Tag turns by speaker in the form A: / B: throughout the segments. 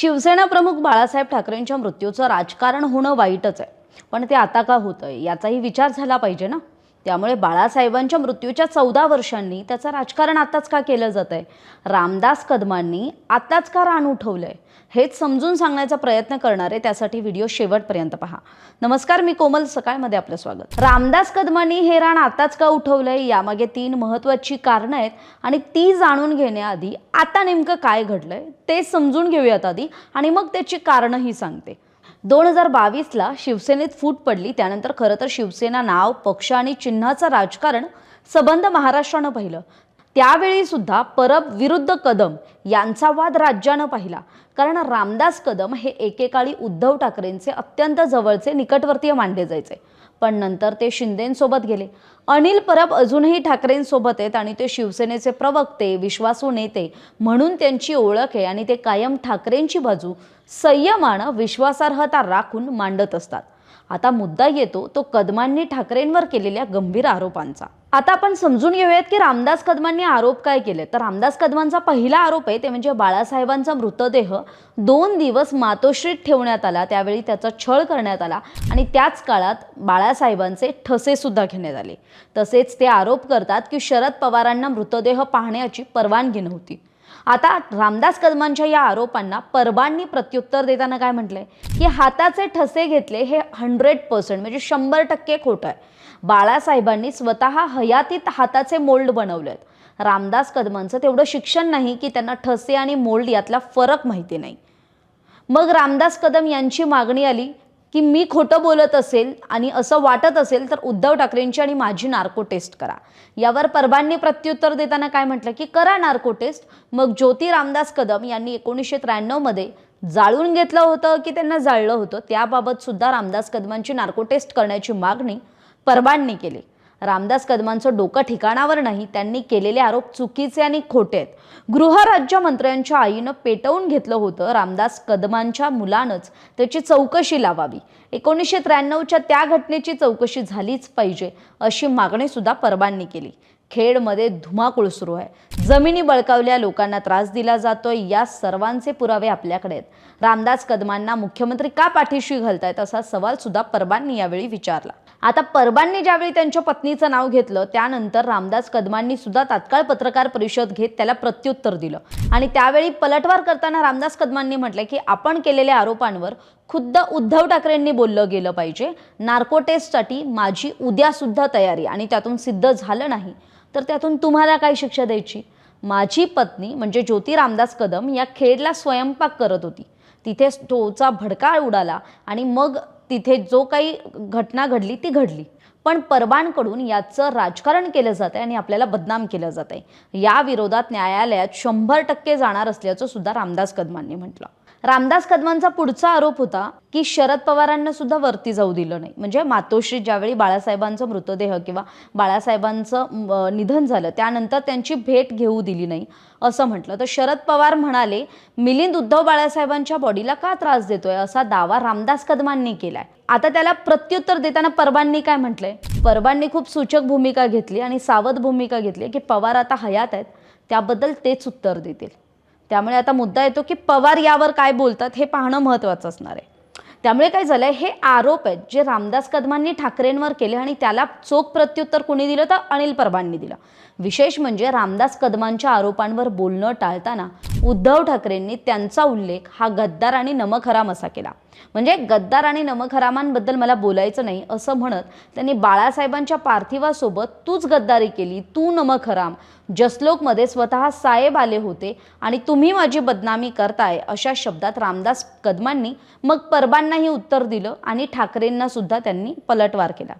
A: शिवसेना प्रमुख बाळासाहेब ठाकरेंच्या मृत्यूचं राजकारण होणं वाईटच आहे. पण ते आता का होतंय? याचाही विचार झाला पाहिजे ना? त्यामुळे बाळासाहेबांच्या मृत्यूच्या चौदा वर्षांनी त्याचं राजकारण आताच का केलं जात आहे? रामदास कदमांनी आताच का रान उठवलंय? हेच समजून सांगण्याचा प्रयत्न करणारे त्यासाठी व्हिडिओ शेवटपर्यंत पहा. नमस्कार मी कोमल. सकाळमध्ये आपलं स्वागत. रामदास कदमांनी हे रान आताच का उठवलंय? यामागे तीन महत्वाची कारणं आहेत आणि ती जाणून घेण्याआधी आता नेमकं काय घडलंय ते समजून घेऊयात आधी आणि मग त्याची कारणंही सांगते. दोन हजार बावीसला शिवसेनेत फूट पडली. त्यानंतर खरं तर शिवसेना नाव पक्ष आणि चिन्हाचं राजकारण सबंध महाराष्ट्रानं पाहिलं. त्यावेळी सुद्धा परब विरुद्ध कदम यांचा वाद राज्यानं पाहिला. कारण रामदास कदम हे एकेकाळी उद्धव ठाकरेंचे अत्यंत जवळचे निकटवर्तीय मानले जायचे. पण नंतर ते शिंदेंसोबत गेले. अनिल परब अजूनही ठाकरेंसोबत आहेत आणि ते शिवसेनेचे प्रवक्ते विश्वासू नेते म्हणून त्यांची ओळख आहे आणि ते कायम ठाकरेंची बाजू संयमानं विश्वासार्हता राखून मांडत असतात. आता मुद्दा येतो तो कदमांनी ठाकरेंवर केलेल्या गंभीर आरोपांचा. आता आपण समजून घेऊयात की रामदास कदमांनी आरोप काय केले. तर रामदास कदमांचा पहिला आरोप आहे ते म्हणजे बाळासाहेबांचा मृतदेह दोन दिवस मातोश्रीत ठेवण्यात आला. त्यावेळी त्याचा छळ करण्यात आला आणि त्याच काळात बाळासाहेबांचे ठसेसुद्धा घेण्यात आले. तसेच ते आरोप करतात की शरद पवारांना मृतदेह पाहण्याची परवानगी नव्हती. आता रामदास कदमांच्या या आरोपांना परबांनी प्रत्युत्तर देताना काय म्हटलंय? की हाताचे ठसे घेतले हे हंड्रेड पर्सेंट म्हणजे शंभर टक्के खोटं आहे. बाळासाहेबांनी स्वतः हयातीत हाताचे मोल्ड बनवलेत. रामदास कदमांचं तेवढं शिक्षण नाही की त्यांना ठसे आणि मोल्ड यातला फरक माहिती नाही. मग रामदास कदम यांची मागणी आली की मी खोटं बोलत असेल आणि असं वाटत असेल तर उद्धव ठाकरेंची आणि माझी नार्को टेस्ट करा. यावर परबांनी प्रत्युत्तर देताना काय म्हटलं? की करा नार्को टेस्ट मग ज्योती रामदास कदम यांनी एकोणीसशे त्र्याण्णवमध्ये जाळून घेतलं होतं की त्यांना जाळलं होतं? त्याबाबत सुद्धा रामदास कदमांची नार्को टेस्ट करण्याची मागणी परबांनी केली. रामदास कदमांचं डोकं ठिकाणावर नाही त्यांनी केलेले आरोप चुकीचे आणि खोटे आहेत. गृहराज्यमंत्र्यांच्या आईनं पेटवून घेतलं होतं रामदास कदमांच्या मुलानंच. त्याची चौकशी लावावी. एकोणीसशे त्र्याण्णवच्या त्या घटनेची चौकशी झालीच पाहिजे अशी मागणी सुद्धा परबांनी केली. खेडमध्ये धुमाकूळ सुरू आहे. जमिनी बळकावल्या लोकांना त्रास दिला जातोय या सर्वांचे पुरावे आपल्याकडे आहेत. रामदास कदमांना मुख्यमंत्री का पाठीशी घालतायत असा सवाल सुद्धा परबांनी यावेळी विचारला. आता परबांनी ज्यावेळी त्यांच्या पत्नीचं नाव घेतलं त्यानंतर रामदास कदमांनी सुद्धा तात्काळ पत्रकार परिषद घेत त्याला प्रत्युत्तर दिलं. आणि त्यावेळी पलटवार करताना रामदास कदमांनी म्हटलं की आपण केलेल्या आरोपांवर खुद्द उद्धव ठाकरेंनी बोललं गेलं पाहिजे. नार्को टेस्टसाठी माझी उद्यासुद्धा तयारी आणि त्यातून सिद्ध झालं नाही. तर त्यातून तुम्हाला काय शिक्षा द्यायची? माझी पत्नी म्हणजे ज्योती रामदास कदम या खेडला स्वयंपाक करत होती. तिथे स्टोवचा भडका उडाला आणि मग तिथे जो काही घटना घडली ती घडली. पण परबांकडून याचं राजकारण केलं जात आहे आणि आपल्याला बदनाम केलं जात आहे या विरोधात न्यायालयात शंभर टक्के जाणार असल्याचं सुद्धा रामदास कदमांनी म्हटलं. रामदास कदमांचा पुढचा आरोप होता की शरद पवारांना सुद्धा वरती जाऊ दिलं नाही. म्हणजे मातोश्री ज्यावेळी बाळासाहेबांचा मृतदेह किंवा बाळासाहेबांचं निधन झालं त्यानंतर त्यांची भेट घेऊ दिली नाही असं म्हटलं. तर शरद पवार म्हणाले मिलिंद उद्धव बाळासाहेबांच्या बॉडीला का त्रास देतोय? असा दावा रामदास कदमांनी केलाय. आता त्याला प्रत्युत्तर देताना परबांनी काय म्हटलंय? परबांनी खूप सूचक भूमिका घेतली आणि सावध भूमिका घेतली की पवार आता हयात आहेत. त्याबद्दल तेच उत्तर देतील. त्यामुळे आता मुद्दा येतो की पवार यावर काय बोलतात हे पाहणं महत्त्वाचं असणार आहे. त्यामुळे काय झालंय हे आरोप आहेत जे रामदास कदमांनी ठाकरेंवर केले आणि त्याला चोख प्रत्युत्तर कोणी दिलं तर अनिल परबांनी दिलं. विशेष म्हणजे रामदास कदमांच्या आरोपांवर बोलणं टाळताना उद्धव ठाकरेंनी त्यांचा उल्लेख हा गद्दार आणि नमखराम असा केला. म्हणजे गद्दार आणि नमखरामांबद्दल मला बोलायचं नाही असं म्हणत त्यांनी बाळासाहेबांच्या पार्थिवासोबत तूच गद्दारी केली तू नमखराम. जसलोकमध्ये स्वतः साहेब आले होते आणि तुम्ही माझी बदनामी करताय अशा शब्दात रामदास कदमांनी मग परबांनाही उत्तर दिलं आणि ठाकरेंना सुद्धा त्यांनी पलटवार केला.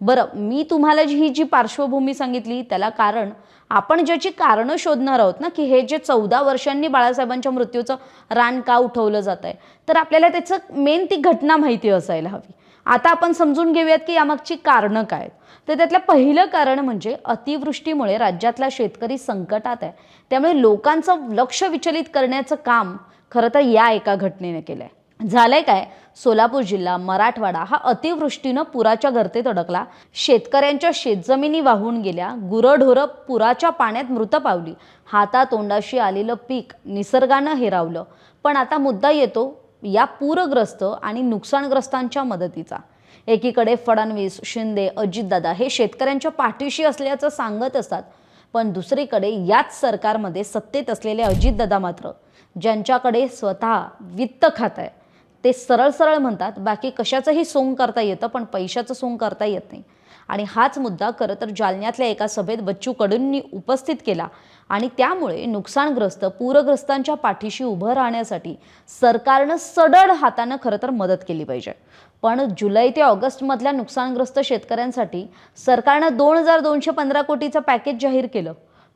A: बरं मी तुम्हाला जी ही जी पार्श्वभूमी सांगितली त्याला कारण आपण ज्याची कारणं शोधणार आहोत ना की हे जे चौदा वर्षांनी बाळासाहेबांच्या मृत्यूचं रान का उठवलं जात आहे तर आपल्याला त्याचं मेन ती घटना माहिती असायला हवी. आता आपण समजून घेऊयात की यामागची कारणं काय आहेत. तर त्यातलं पहिलं कारण म्हणजे अतिवृष्टीमुळे राज्यातला शेतकरी संकटात आहे. त्यामुळे लोकांचं लक्ष विचलित करण्याचं काम खरं तर या एका घटनेने केलं आहे झालंय काय? सोलापूर जिल्हा मराठवाडा हा अतिवृष्टीनं पुराच्या गर्तेत अडकला. शेतकऱ्यांच्या शेतजमिनी वाहून गेल्या. गुरंढोरं पुराच्या पाण्यात मृत पावली. हातातोंडाशी आलेलं पीक निसर्गानं हेरावलं. पण आता मुद्दा येतो या पूरग्रस्त आणि नुकसानग्रस्तांच्या मदतीचा. एकीकडे फडणवीस शिंदे अजितदादा हे शेतकऱ्यांच्या पाठीशी असल्याचं सांगत असतात. पण दुसरीकडे याच सरकारमध्ये सत्तेत असलेले अजितदादा मात्र ज्यांच्याकडे स्वतः वित्त खातं आहे ते सरळ सरळ म्हणतात बाकी कशाचंही सोंग करता येतं पण पैशाचं सोंग करता येत नाही. आणि हाच मुद्दा खरं तर जालन्यातल्या एका सभेत बच्चू कडूंनी उपस्थित केला. आणि त्यामुळे नुकसानग्रस्त पूरग्रस्तांच्या पाठीशी उभं राहण्यासाठी सरकारनं सडळ हातानं खरं तर मदत केली पाहिजे. पण जुलै ते ऑगस्टमधल्या नुकसानग्रस्त शेतकऱ्यांसाठी सरकारनं दोन हजार दोनशे पंधरा कोटीचं पॅकेज जाहीर केलं.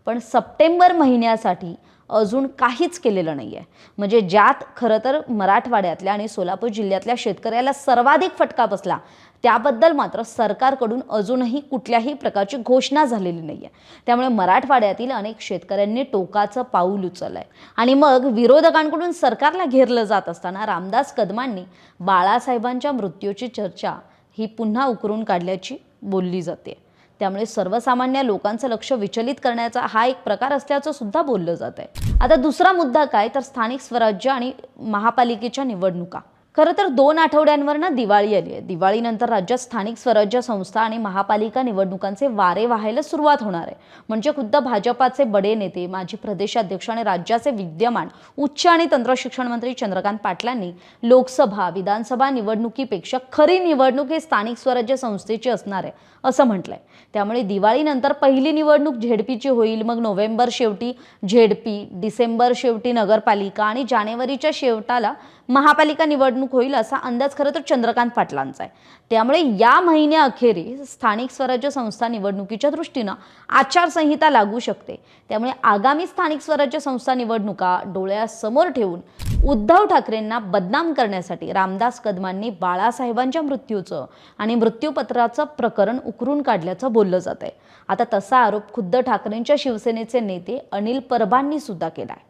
A: पण सप्टेंबर महिन्यासाठी अजून काहीच केलेलं नाही आहे म्हणजे ज्यात खरं तर मराठवाड्यातल्या आणि सोलापूर जिल्ह्यातल्या शेतकऱ्याला सर्वाधिक फटका बसला त्याबद्दल मात्र सरकारकडून अजूनही कुठल्याही प्रकारची घोषणा झालेली नाही आहे त्यामुळे मराठवाड्यातील अनेक शेतकऱ्यांनी टोकाचं पाऊल उचललं आहे आणि मग विरोधकांकडून सरकारला घेरलं जात असताना रामदास कदमांनी बाळासाहेबांच्या मृत्यूची चर्चा ही पुन्हा उकरून काढल्याची बोलली जाते. त्यामुळे सर्वसामान्य लोकांचं लक्ष विचलित करण्याचा हा एक प्रकार असल्याचं सुद्धा बोललं जात आहे आता दुसरा मुद्दा काय? तर स्थानिक स्वराज्य आणि महापालिकेच्या निवडणुका. खरं तर दोन आठवड्यांवर ना दिवाळी आली आहे. दिवाळीनंतर राज्यात स्थानिक स्वराज्य संस्था आणि महापालिका निवडणुकांचे वारे वाहायला सुरुवात होणार आहे. म्हणजे खुद्द भाजपाचे बडे नेते माजी प्रदेशाध्यक्ष आणि राज्याचे विद्यमान उच्च आणि तंत्र शिक्षण मंत्री चंद्रकांत पाटलांनी लोकसभा विधानसभा निवडणुकीपेक्षा खरी निवडणूक ही स्थानिक स्वराज्य संस्थेची असणार आहे असं म्हटलंय. त्यामुळे दिवाळीनंतर पहिली निवडणूक झेडपीची होईल. मग नोव्हेंबर शेवटी झेडपी डिसेंबर शेवटी नगरपालिका आणि जानेवारीच्या शेवटाला महापालिका निवडणूक होईल असा अंदाज खरं तर चंद्रकांत पाटलांचा आहे. त्यामुळे या महिन्याअखेरीस स्थानिक स्वराज्य संस्था निवडणुकीच्या दृष्टीनं आचारसंहिता लागू शकते. त्यामुळे आगामी स्थानिक स्वराज्य संस्था निवडणुका डोळ्यासमोर ठेवून उद्धव ठाकरेंना बदनाम करण्यासाठी रामदास कदमांनी बाळासाहेबांच्या मृत्यूचं आणि मृत्यूपत्राचं प्रकरण उकरून काढल्याचं बोललं जात आहे आता तसा आरोप खुद्द ठाकरेंच्या शिवसेनेचे नेते अनिल परबांनी सुद्धा केला आहे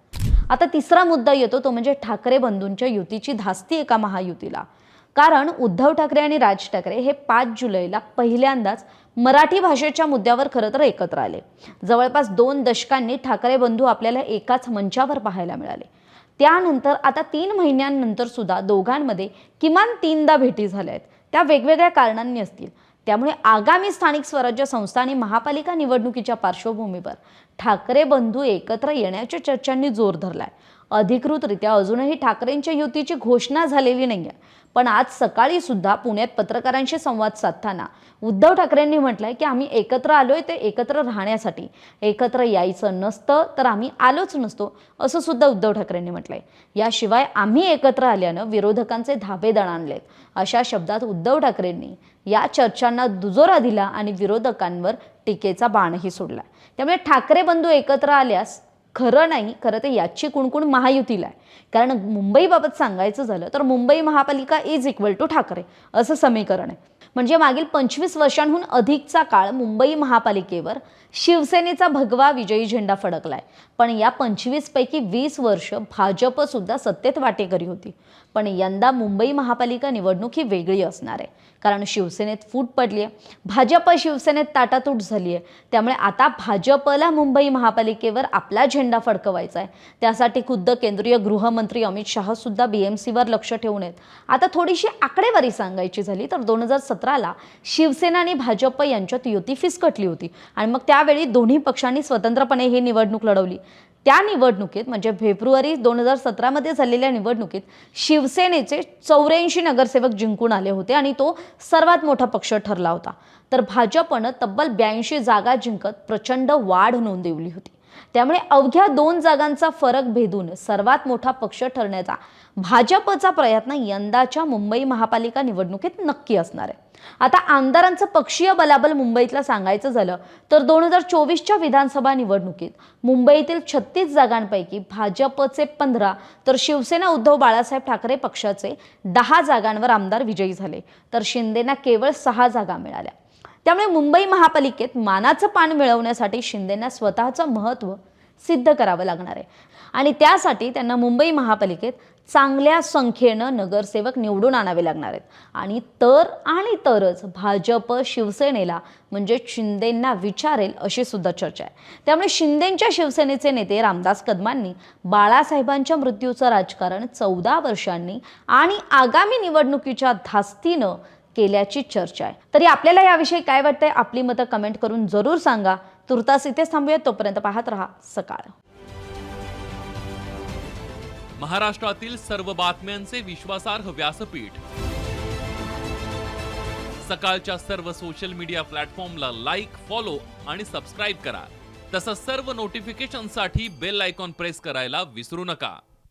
A: आता तिसरा मुद्दा येतो तो म्हणजे ठाकरे बंधूंच्या युतीची धास्ती एका महायुतीला. कारण उद्धव ठाकरे आणि राज ठाकरे हे पाच जुलैला पहिल्यांदाच मराठी भाषेच्या मुद्द्यावर खरं तर एकत्र आले. जवळपास दोन दशकांनी ठाकरे बंधू आपल्याला एकाच मंचावर पाहायला मिळाले. त्यानंतर आता तीन महिन्यांनंतर सुद्धा दोघांमध्ये किमान तीनदा भेटी झाल्या आहेत. त्या वेगवेगळ्या कारणांनी असतील. त्यामुळे आगामी स्थानिक स्वराज्य संस्था आणि महापालिका निवडणुकीच्या पार्श्वभूमीवर ठाकरे बंधू एकत्र येण्याच्या चर्चांनी जोर धरलाय. अधिकृतरित्या अजूनही ठाकरेंच्या युतीची घोषणा झालेली नाही आहे पण आज सकाळी सुद्धा पुण्यात पत्रकारांशी संवाद साधताना उद्धव ठाकरेंनी म्हटलंय की आम्ही एकत्र आलोय ते एकत्र राहण्यासाठी. एकत्र यायचं नसतं तर आम्ही आलोच नसतो असं सुद्धा उद्धव ठाकरेंनी म्हटलंय. याशिवाय आम्ही एकत्र आल्यानं विरोधकांचे धाबे दणाणलेत. अशा शब्दात उद्धव ठाकरेंनी या चर्चांना दुजोरा दिला आणि विरोधकांवर टीकेचा बाणही सोडला. त्यामुळे ठाकरे बंधू एकत्र आल्यास खरं नाही खरं तर याची कुणकुण महायुतीला आहे. कारण मुंबईबाबत सांगायचं झालं तर मुंबई महापालिका इज इक्वल टू ठाकरे असं समीकरण आहे. म्हणजे मागील पंचवीस वर्षांहून अधिकचा काळ मुंबई महापालिकेवर शिवसेनेचा भगवा विजयी झेंडा फडकलाय. पण या पंचवीसपैकी वीस वर्ष भाजप सुद्धा सत्तेत वाटेकरी होती. पण यंदा मुंबई महापालिका निवडणूक ही वेगळी असणार आहे. कारण शिवसेनेत फूट पडली आहे. भाजप शिवसेनेत ताटातूट झाली आहे. त्यामुळे आता भाजपला मुंबई महापालिकेवर आपला झेंडा फडकवायचा आहे. त्यासाठी खुद्द केंद्रीय गृहमंत्री अमित शहा सुद्धा बीएमसीवर लक्ष ठेवून आहेत. आता थोडीशी आकडेवारी सांगायची झाली तर दोन हजार सतराला शिवसेना आणि भाजप यांच्यात युती फिसकटली होती. आणि मग त्यावेळी दोन्ही पक्षांनी स्वतंत्रपणे ही निवडणूक लढवली. त्या निवडणुकीत म्हणजे फेब्रुवारी दोन हजार सतरामध्ये झालेल्या निवडणुकीत शिवसेनेचे चौऱ्याऐंशी नगरसेवक जिंकून आले होते आणि तो सर्वात मोठा पक्ष ठरला होता. तर भाजपनं तब्बल ब्याऐंशी जागा जिंकत प्रचंड वाढ नोंदवली होती. त्यामुळे अवघ्या दोन जागांचा फरक भेदून सर्वात मोठा पक्ष ठरण्याचा भाजपचा प्रयत्न यंदाच्या मुंबई महापालिका निवडणुकीत नक्की असणार आहे. आता आमदारांचं पक्षीय बलाबल मुंबईतलं सांगायचं झालं तर दोन हजार चोवीसच्या विधानसभा निवडणुकीत मुंबईतील छत्तीस जागांपैकी भाजपचे पंधरा तर शिवसेना उद्धव बाळासाहेब ठाकरे पक्षाचे दहा जागांवर आमदार विजयी झाले तर शिंदेना केवळ सहा जागा मिळाल्या. त्यामुळे मुंबई महापालिकेत मानाचं पान मिळवण्यासाठी शिंदेना स्वतःचं महत्त्व सिद्ध करावं लागणार आहे. आणि त्यासाठी त्यांना मुंबई महापालिकेत चांगल्या संख्येनं नगरसेवक निवडून आणावे लागणार आहेत. आणि तर आणि तरच भाजप शिवसेनेला म्हणजे शिंदेंना विचारेल अशी सुद्धा चर्चा आहे. त्यामुळे शिंदेंच्या शिवसेनेचे नेते रामदास कदमांनी बाळासाहेबांच्या मृत्यूचं राजकारण चौदा वर्षांनी आणि आगामी निवडणुकीच्या धास्तीनं केल्याची चर्चा आहे. तरी आपल्याला याविषयी काय वाटतंय? आपली मतं कमेंट करून जरूर सांगा. तुर्तास इथेच थांबूया तोपर्यंत पाहत रहा सकाळ.
B: महाराष्ट्रातील सर्व बातम्यांचे विश्वासार्ह व्यासपीठ. सकाळच्या सर्व सोशल मीडिया प्लॅटफॉर्मला लाईक फॉलो आणि सबस्क्राईब करा. तसंच सर्व नोटिफिकेशनसाठी बेल आयकॉन प्रेस करायला विसरू नका.